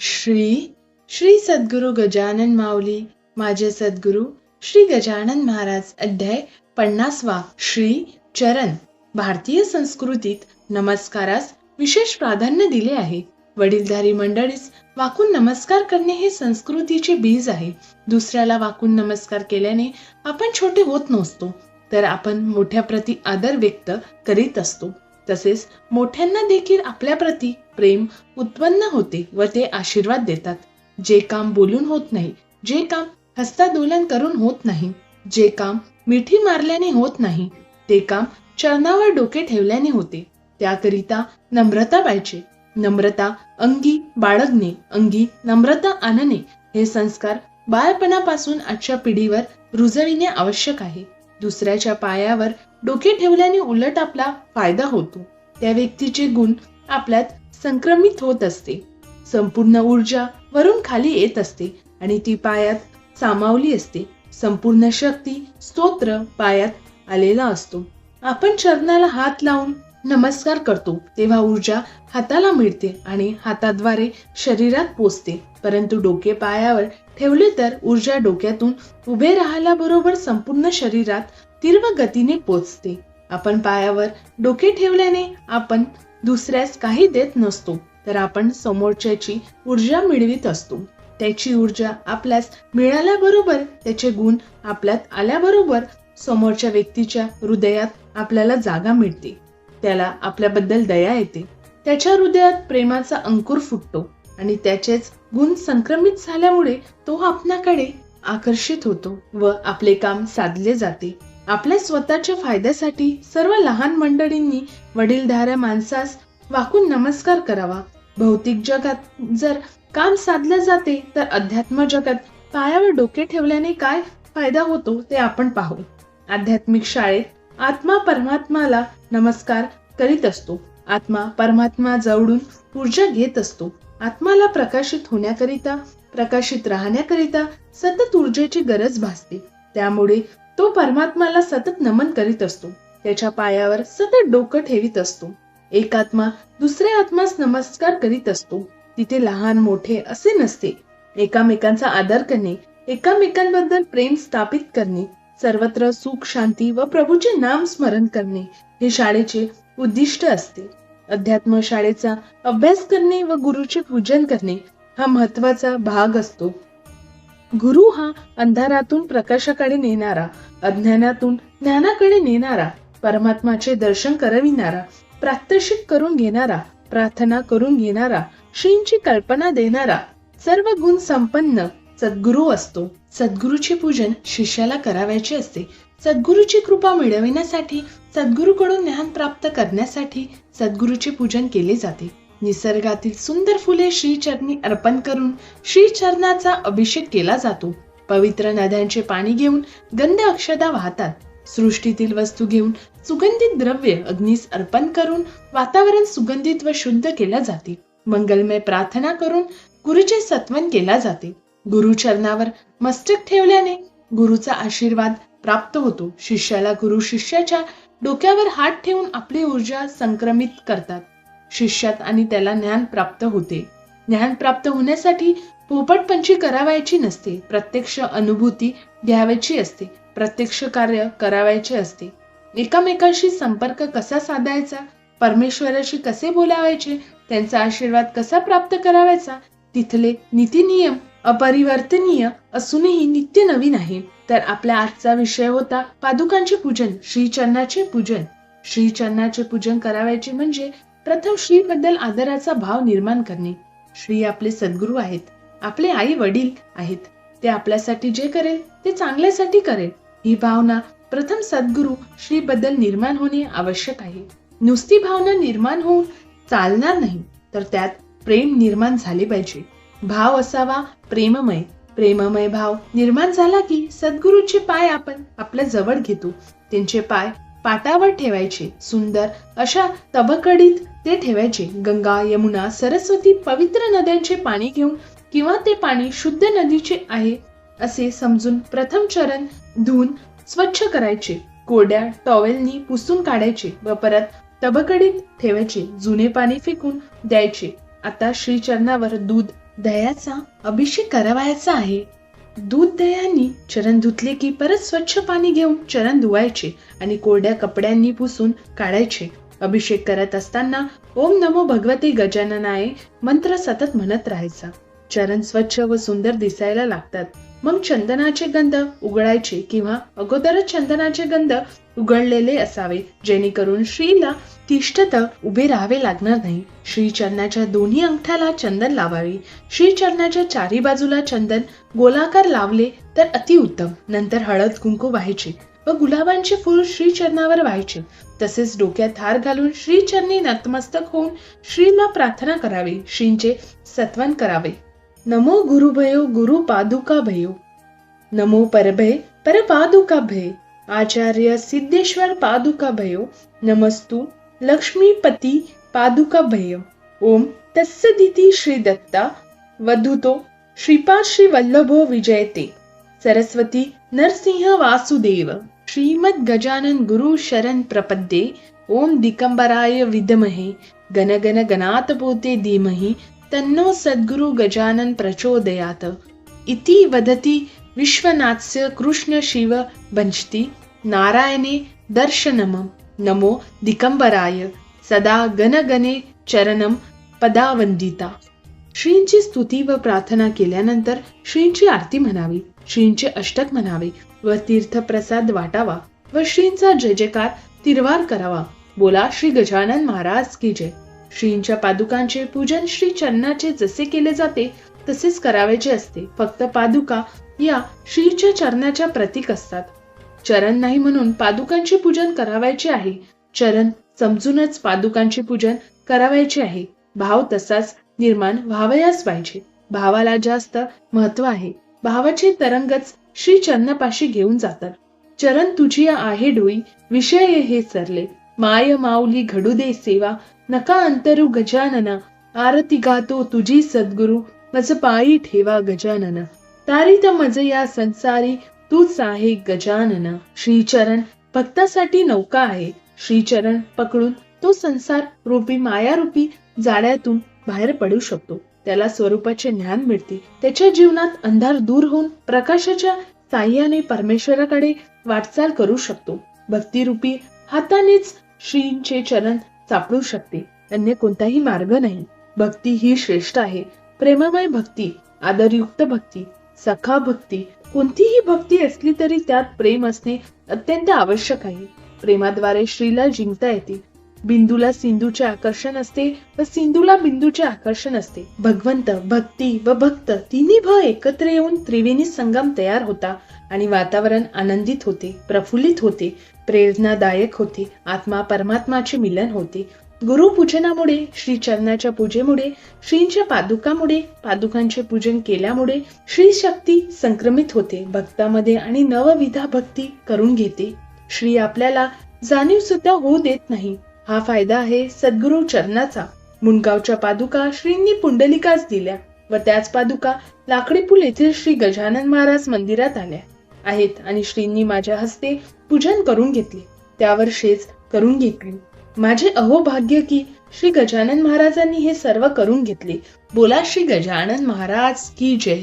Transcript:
श्री श्री सद्गुरु गजानन माऊली माझे सद्गुरु श्री गजानन महाराज अध्याय पन्नासवा श्री चरण. भारतीय संस्कृतीत नमस्कारास विशेष प्राधान्य दिले आहे. वडीलधारी मंडळीस वाकून नमस्कार करणे हे संस्कृतीचे बीज आहे. दुसऱ्याला वाकून नमस्कार केल्याने आपण छोटे होत नसतो तर आपण मोठ्या प्रती आदर व्यक्त करीत असतो. तसेच मोठ्यांना देखील आपल्याप्रती प्रेम उत्पन्न होते व ते आशीर्वाद देतात. जे काम बोलून होत नाही जे काम हस्तादोलन करून होत नाही जे काम मिठी मारल्याने होत नाही ते काम चरणावर डोके ठेवल्याने होते. त्याकरिता नम्रता पाहिजे. नम्रता अंगी बाळगणे अंगी नम्रता आणणे हे संस्कार बाळपणापासून आजच्या पिढीवर रुजविणे आवश्यक आहे. दुसऱ्याच्या पायावर डोके ठेवल्याने उलट आपला फायदा होतो. त्या व्यक्तीचे गुण आपल्यात संक्रमित होत असते. संपूर्ण ऊर्जा वरून खाली येत असते आणि ती पायात सामावली असते. संपूर्ण शक्ती स्तोत्र पायात आलेला असतो. आपण चरणाला हात लावून नमस्कार करतो तेव्हा ऊर्जा हाताला मिळते आणि हाताद्वारे शरीरात पोचते. परंतु डोके पायावर ठेवले तर ऊर्जा डोक्यातून उभे राहायला बरोबर संपूर्ण शरीरात तीव्र गतीने पोचते. आपण पायावर डोके ठेवल्याने आपण दुसऱ्यास काही देत नसतो तर आपण समोरच्याची ऊर्जा मिळवित असतो. त्याची ऊर्जा आपल्यास मिळाल्याबरोबर त्याचे गुण आपल्यात आल्याबरोबर समोरच्या व्यक्तीच्या हृदयात आपल्याला जागा मिळते. त्याला आपल्याबद्दल दया येते. त्याच्या हृदयात प्रेमाचा अंकुर फुटतो आणि त्याचेच गुण संक्रमित झाल्यामुळे तो आपणाकडे आकर्षित होतो व आपले काम साधले जाते. आपल्या स्वतःच्या फायद्यासाठी सर्व लहान मंडळींनी वडीलधाऱ्या माणसास वाकून नमस्कार करावा. भौतिक जगात जर काम साधले जाते तर अध्यात्म जगात पायावर डोके ठेवल्याने काय फायदा होतो ते आपण पाहू. आध्यात्मिक शाळेत आत्मा परमात्माला नमस्कार करीत असतो. आत्मा परमात्मा जवळून ऊर्जा घेत असतो. आत्माला प्रकाशित होण्याकरिता प्रकाशित राहण्याकरिता सतत ऊर्जेची गरज भासते. त्यामुळे तो परमात्माला सतत नमन करीत असतो. त्याच्या पायावर सतत डोकं ठेवीत असतो. एक आत्मा दुसऱ्या आत्मास नमस्कार करीत असतो. तिथे लहान मोठे असे नसते. एकामेकांचा आदर करणे एकामेकांबद्दल प्रेम स्थापित करणे सर्वत्र सुख शांती व प्रभूचे नाम स्मरण करणे हे शाळेचे उद्दिष्ट असते. अध्यात्म शाळेचा अभ्यास करणे व गुरुचे पूजन करणे हा महत्त्वाचा भाग असतो. गुरु हा अंधारातून प्रकाशाकडे नेणारा अज्ञानातून ज्ञानाकडे नेणारा परमात्माचे दर्शन करविणारा प्रात्यक्षिक करून घेणारा प्रार्थना करून घेणारा श्रींची कल्पना देणारा सर्व गुण संपन्न सद्गुरु असतो. सद्गुरूचे पूजन शिष्याला करावयाचे असते. सद्गुरूची कृपा मिळविण्यासाठी सद्गुरूकडून ज्ञान प्राप्त करण्यासाठी सद्गुरूचे पूजन केले जाते. निसर्गातील सुंदर फुले श्रीचरणी अर्पण करून श्रीचरणाचा अभिषेक केला जातो. पवित्र नद्यांचे पाणी घेऊन गंध अक्षदा वाहतात. सृष्टीतील वस्तू घेऊन सुगंधित द्रव्य अग्नीस अर्पण करून वातावरण सुगंधित व शुद्ध केल्या जाते. मंगलमय प्रार्थना करून गुरुचे सत्वन केला जाते. गुरुचरणावर मस्तक ठेवल्याने गुरुचा आशीर्वाद प्राप्त होतो. शिष्याला गुरु शिष्याच्या डोक्यावर हात ठेवून आपली ऊर्जा संक्रमित करतात. शिष्यात आणि त्याला ज्ञान प्राप्त होते. ज्ञान प्राप्त होण्यासाठी पोपटपंची करावायची नसते. प्रत्यक्ष अनुभूती घ्यावायची असते. प्रत्यक्ष कार्य करावायचे असते. एकामेकांशी संपर्क कसा साधायचा? परमेश्वराशी कसे बोलावायचे? त्यांचा आशीर्वाद कसा प्राप्त करावायचा? तिथले नीती नियम अपरिवर्तनीय असूनही नित्य नवीन आहे. तर आपल्या आजचा विषय होता पादुकांचे पूजन श्रीचरणाचे पूजन. श्रीचरणाचे पूजन करावायचे म्हणजे प्रथम श्रीबद्दल आदराचा भाव निर्माण करणे. श्री आपले सद्गुरू आहेत. आपले आई वडील आहेत. ते आपल्यासाठी जे करेल ते चांगल्यासाठी करेल. ही भावना प्रथम सद्गुरू श्रीबद्दल निर्माण होणे आवश्यक आहे. नुसती भावना निर्माण होऊन चालणार नाही तर त्यात प्रेम निर्माण झाले पाहिजे. भाव असावा प्रेममय. प्रेममय भाव निर्माण झाला की सद्गुरूचे पाय आपण आपल्या जवळ घेतो. त्यांचे पाय पाटावर ठेवायचे सुंदर अशा तबकडीत ते ठेवायचे. गंगा यमुना सरस्वती पवित्र नद्यांचे पाणी घेऊन किंवा ते पाणी शुद्ध नदीचे आहे असे समजून प्रथम चरण धुवून स्वच्छ करायचे. कोरड्या टॉवेलनी पुसून काढायचे व परत तबकडीत ठेवायचे. जुने पाणी फेकून द्यायचे. आता श्रीचरणावर दूध दह्याचा अभिषेक करावायचा आहे. दूध दह्यांनी चरण धुतले की परत स्वच्छ पाणी घेऊन चरण धुवायचे आणि कोरड्या कपड्यांनी पुसून काढायचे. अभिषेक करत असताना ओम नमो भगवती गजाननाय. मंत्र सतत म्हणत राहायचा. चरण स्वच्छ व सुंदर दिसायला लागतात. मग चंदनाचे गंध उघडायचे किंवा अगोदरच चंदनाचे गंध उघडलेले असावे जेणेकरून श्रीला तिष्ठत उभे राहावे लागणार नाही. श्री चरणाच्या दोन्ही अंगठ्याला चंदन लावावे. श्री चरणाच्या चारी बाजूला चंदन गोलाकार लावले तर अतिउत्तम. नंतर हळद कुंकू व्हायचे. व गुलाबांचे फूल श्री चरणावर व्हायचे. तसेच डोक्यात हार घालून श्री चरणी नतमस्तक होऊन श्रीला प्रार्थना करावी. श्रींचे सत्वन करावे. नमो गुरुभयो गुरु पादुका भयो नमो परभय पर पादुका भय आचार्य सिद्धेश्वर पादुका भयो नमस्तु लक्ष्मीपती पादुका भय ओम तस्सदिती श्री दत्ता वधुतो श्रीपाद श्री वल्लभो विजयते. सरस्वती नरसिंह वासुदेव. श्रीमद गजानन गुरु शरण प्रपद्ये ओम दिगंबराय विद्महे गणगण गणातपोते धीमहि तन्नो सद्गुरु गजानन प्रचोदयात। इति वदति विश्वनाथस्य कृष्ण शिव नारायणे दर्शनम। नमो दिगंबराय। सदा गणगणे चरणम पदावंदिता श्रींची स्तुती व प्रार्थना केल्यानंतर श्रींची आरती म्हणावी। श्रींचे अष्टक म्हणावे। व तीर्थप्रसाद वाटावा व श्रींचा जय जयकार तिरवार करावा. बोला श्री गजानन महाराज की जय. श्रींच्या पादुकांचे पूजन श्री चरणाचे जसे केले जाते तसेच करावायचे असते. फक्त पादुका या श्रीच्या चरणाच्या प्रतीक असतात. चरण नाही म्हणून पादुकांचे पूजन करावायचे आहे. चरण समजूनच पादुकांचे पूजन करावायचे आहे. भाव तसाच निर्माण व्हावयास पाहिजे. भावाला जास्त महत्त्व आहे. भावाचे तरंगच श्री चरणापाशी घेऊन जातात. चरण तुझी आहे डोई विषय हे सरले. माय माऊली घडू दे सेवा नका अंतरू गजानना. आरती गातो तुझी सद्गुरु मज पायी ठेवा गजानन. तर मज या संसारी तूच आहे गजानन. श्रीचरण भक्तासाठी नौका आहे. श्रीचरण पकडून तो संसार रूपी मायारूपी जाळ्यातून बाहेर पडू शकतो. त्याला स्वरूपाचे ज्ञान मिळते. त्याच्या जीवनात अंधार दूर होऊन प्रकाशाच्या साह्याने परमेश्वराकडे वाटचाल करू शकतो. भक्तिरूपी हातानेच श्रींचे चरण सापडू शकते. अन्य कोणताही मार्ग नाही. भक्ती ही श्रेष्ठ आहे. प्रेममय भक्ती आदरयुक्त भक्ती सखा भक्ती कोणतीही भक्ती असली तरी त्यात प्रेम असणे अत्यंत आवश्यक आहे. प्रेमाद्वारे श्रीला जिंकता येते. बिंदूला सिंधूचे आकर्षण असते व सिंधूला बिंदूचे आकर्षण असते. भगवंत भक्ती व भक्त तिन्ही भ एकत्र येऊन त्रिवेणी संगम तयार होता आणि वातावरण आनंदित होते प्रफुल्लित होते प्रेरणादायक होते आत्मा परमात्माचे मिलन होते. गुरुपूजनामुळे श्री चरणाच्या पूजेमुळे श्रींच्या पादुकामुळे पादुकांचे पूजन केल्यामुळे श्री शक्ती संक्रमित होते भक्तामध्ये आणि नवविधा भक्ती करून घेते. श्री आपल्याला जाणीव सुद्धा होऊ देत नाही. हा फायदा आहे सद्गुरु चरणाचा. मुंडगावच्या पादुका श्रींनी पुंडलिकाच दिल्या व त्याच पादुका लाकडी पूल येथील श्री गजानन महाराज मंदिरात आल्या आहेत आणि श्रींनी माझ्या हस्ते पूजन करून घेतले. त्यावर शेज करून घेतली. माझे अहो भाग्य की श्री गजानन महाराजांनी हे सर्व करून घेतले. बोला श्री गजानन महाराज की जय.